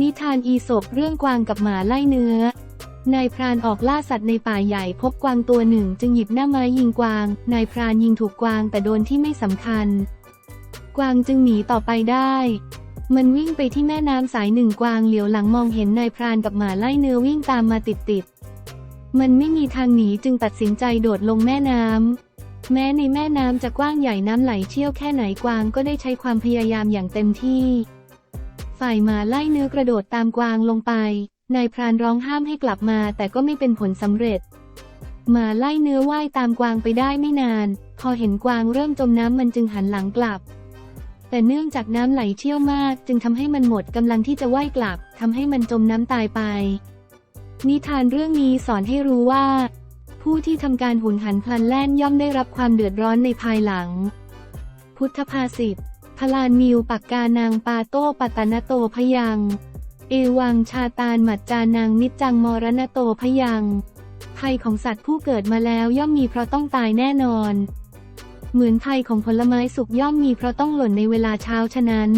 นิทานอีสบเรื่องกวางกับหมาไล่เนื้อนายพรานออกล่าสัตว์ในป่าใหญ่พบกวางตัวหนึ่งจึงหยิบหน้าไม้ยิงกวาง นายพรานยิงถูกกวางแต่โดนที่ไม่สำคัญ กวางจึงหนีต่อไปได้ มันวิ่งไปที่แม่น้ำสายหนึ่งกวางเหลียวหลังมองเห็นนายพรานกับหมาไล่เนื้อวิ่งตามมาติดติดๆมันไม่มีทางหนีจึงตัดสินใจโดดลงแม่น้ำ แม้ในแม่น้ำจะกว้างใหญ่น้ำไหลเชี่ยวแค่ไหนกวางก็ได้ใช้ความพยายามอย่างเต็มที่ ฝ่ายหมาไล่เนื้อกระโดดตามกวางลงไป นายพรานร้องห้ามให้กลับมาแต่ก็ไม่เป็นผลสำเร็จ หมาไล่เนื้อว่ายตามกวางไปได้ไม่นาน พอเห็นกวางเริ่มจมน้ำมันจึงหันหลังกลับ แต่เนื่องจากน้ำไหลเชี่ยวมาก จึงทำให้มันหมดกำลังที่จะว่ายกลับทำให้มันจมน้ำตายไป นิทานเรื่องนี้สอนให้รู้ว่า ผู้ที่ทำการหุนหันพลันแล่นย่อมได้รับความเดือดร้อนในภายหลัง พุทธภาษิต พลานมิวปักกานางปาโต้ปัตนโตพยัง เอวังชาตานหมัจจานางนิจจังมรณโตพยังภัยของสัตว์ผู้เกิดมาแล้วย่อมมีเพราะต้องตายแน่นอน เหมือนภัยของผลไม้สุกย่อมมีเพราะต้องหล่นในเวลาเช้าฉะนั้น